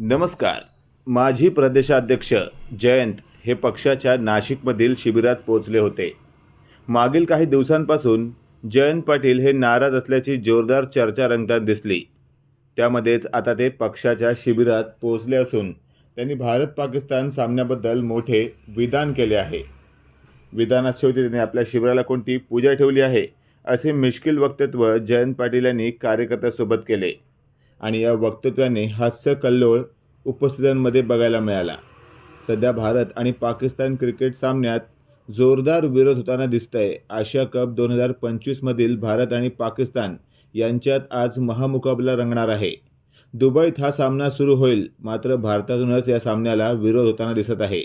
नमस्कार. माजी प्रदेशाध्यक्ष जयंत हे पक्षाच्या नाशिकमधील शिबिरात पोहोचले होते. मागील काही दिवसांपासून जयंत पाटील हे नाराज असल्याची जोरदार चर्चा रंगतात दिसली. त्यामध्येच आता ते पक्षाच्या शिबिरात पोहोचले असून त्यांनी भारत पाकिस्तान सामन्याबद्दल मोठे विधान केले आहे. विधानात शेवटी त्यांनी आपल्या शिबिराला कोणती पूजा ठेवली आहे असे मिश्किल वक्तव्य जयंत पाटील यांनी कार्यकर्त्यासोबत केले. आणि या वक्तव्याने हास्य कल्लोळ उपस्थितांमध्ये बघायला मिळाला. सध्या भारत आणि पाकिस्तान क्रिकेट सामन्यात जोरदार विरोध होताना दिसतंय. आशिया कप दोन हजार पंचवीसमधील भारत आणि पाकिस्तान यांच्यात आज महामुकाबला रंगणार आहे. दुबईत हा सामना सुरू होईल मात्र भारतातूनच या सामन्याला विरोध होताना दिसत आहे.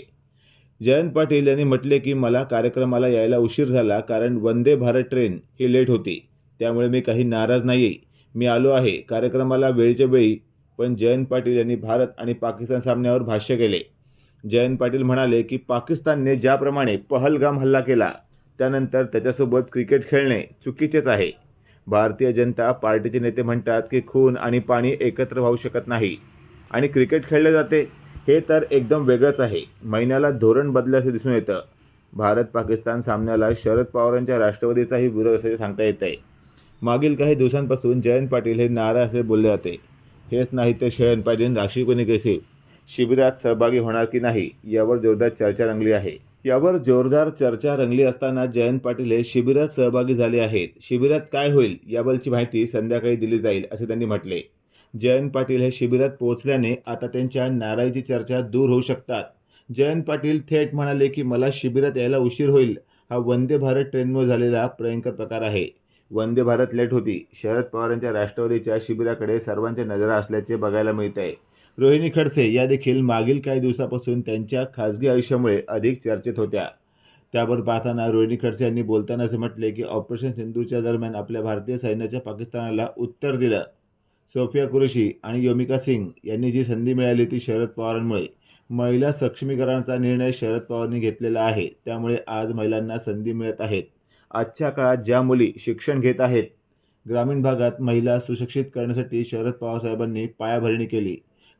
जयंत पाटील यांनी म्हटले की मला कार्यक्रमाला यायला उशीर झाला कारण वंदे भारत ट्रेन ही लेट होती. त्यामुळे मी काही नाराज नाही मी आलो आहे कार्यक्रमाला वेळच्या वेळी पण जयंत पाटील यांनी भारत आणि पाकिस्तान सामन्यावर भाष्य केले. जयंत पाटील म्हणाले की पाकिस्तानने ज्याप्रमाणे पहलगाम हल्ला केला त्यानंतर त्याच्यासोबत क्रिकेट खेळणे चुकीचेच आहे. भारतीय जनता पार्टीचे नेते म्हणतात की खून आणि पाणी एकत्र वाहू शकत नाही आणि क्रिकेट खेळले जाते हे तर एकदम वेगळंच आहे. महिन्याला धोरण बदलल्याचं दिसून येतं. भारत पाकिस्तान सामन्याला शरद पवारांच्या राष्ट्रवादीचाही विरोध असल्याचे सांगता येत आहे मागील काही दिवसांपासून जयंत पाटील हे नाराज असे बोलले जाते. हेच नाही तर शयन पाटील कोणी कसे? शिबिरात सहभागी होणार की नाही? यावर जोरदार चर्चा रंगली आहे. यावर जोरदार चर्चा रंगली असताना जयंत पाटील हे शिबिरात सहभागी झाले आहेत. शिबिरात काय होईल याबद्दलची माहिती संध्याकाळी दिली जाईल असे त्यांनी म्हटले. जयंत पाटील हे शिबिरात पोहोचल्याने आता त्यांच्या नाराजीची चर्चा दूर होऊ शकतात. जयंत पाटील थेट म्हणाले की मला शिबिरात यायला उशीर होईल. हा वंदे भारत ट्रेनमुळे झालेला भयंकर प्रकार आहे. वंदे भारत लेट होती. शरद पवारांच्या राष्ट्रवादीच्या शिबिराकडे सर्वांच्या नजरा असल्याचे बघायला मिळत आहे रोहिणी खडसे या देखील मागील काही दिवसापासून त्यांच्या खासगी आयुष्यामुळे अधिक चर्चेत होत्या. त्यावर पाहताना रोहिणी खडसे यांनी बोलताना असे म्हटले की ऑपरेशन सिंधूच्या दरम्यान आपल्या भारतीय सैन्याच्या पाकिस्तानाला उत्तर दिलं. सोफिया कुरेशी आणि योमिका सिंग यांनी जी संधी मिळाली ती शरद पवारांमुळे. महिला सक्षमीकरणाचा निर्णय शरद पवारांनी घेतलेला आहे. त्यामुळे आज महिलांना संधी मिळत आहेत. आजच्या काळात ज्या मुली शिक्षण घेत आहेत ग्रामीण भागात महिला सुशिक्षित करण्यासाठी शरद पवार साहेबांनी पायाभरणी केली.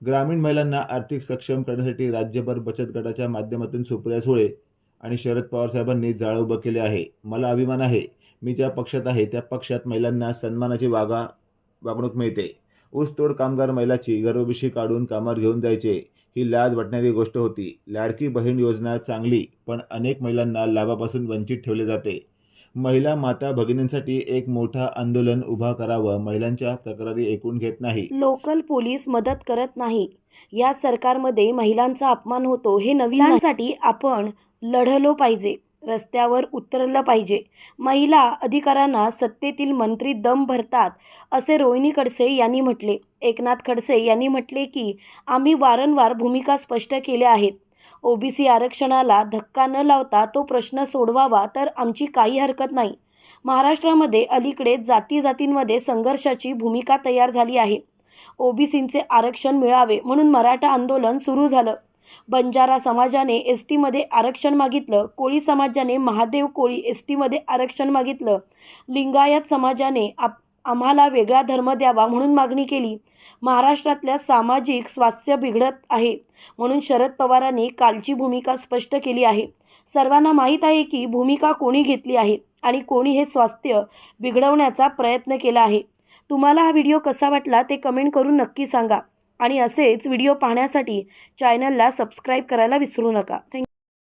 ग्रामीण महिलांना आर्थिक सक्षम करण्यासाठी राज्यभर बचत गटाच्या माध्यमातून सुप्रिया सुळे आणि शरद पवार साहेबांनी उभं केले आहे. मला अभिमान आहे. मी ज्या पक्षात आहे त्या पक्षात महिलांना सन्मानाची वागा वागणूक मिळते. ऊसतोड कामगार महिलाची गर्भविषयी काढून कामावर घेऊन जायचे ही लाज वाटणारी गोष्ट होती. लाडकी बहीण योजना चांगली पण अनेक महिलांना लाभापासून वंचित ठेवले जाते. महिला माता भगिनींसाठी एक मोठा आंदोलन उभा करावं महिलांच्या तक्रारी ऐकून घेत नाही. लोकल पोलीस मदत करत नाही. या सरकारमध्ये महिलांचा अपमान होतो हे नवीनांसाठी आपण लढलो पाहिजे रस्त्यावर उतरलं पाहिजे. महिला अधिकारांना सत्तेतील मंत्री दम भरतात असे रोहिणी खडसे यांनी म्हटले. एकनाथ खडसे यांनी म्हटले की आम्ही वारंवार भूमिका स्पष्ट केल्या आहेत. ओबीसी आरक्षणाला धक्का न लावता तो प्रश्न सोडवावा तर आमची काही हरकत नाही. महाराष्ट्रामध्ये अलीकडे जाती जातींमध्ये संघर्षाची भूमिका तयार झाली आहे. ओबीसींचे आरक्षण मिळावे म्हणून मराठा आंदोलन सुरू झालं. बंजारा समाजाने एस टीमध्ये आरक्षण मागितलं कोळी समाजाने महादेव कोळी एस टीमध्ये आरक्षण मागितलं लिंगायत समाजाने आप आम्हाला वेगळा धर्म द्यावा म्हणून मागणी केली. महाराष्ट्रातल्या सामाजिक स्वास्थ्य बिघडत आहे म्हणून शरद पवारांनी कालची भूमिका स्पष्ट केली आहे. सर्वांना माहीत आहे की भूमिका कोणी घेतली आहे आणि कोणी हे स्वास्थ्य बिघडवण्याचा प्रयत्न केला आहे. तुम्हाला हा व्हिडिओ कसा वाटला ते कमेंट करून नक्की सांगा आणि असेच व्हिडिओ पाहण्यासाठी चॅनलला सबस्क्राईब करायला विसरू नका. थँक्यू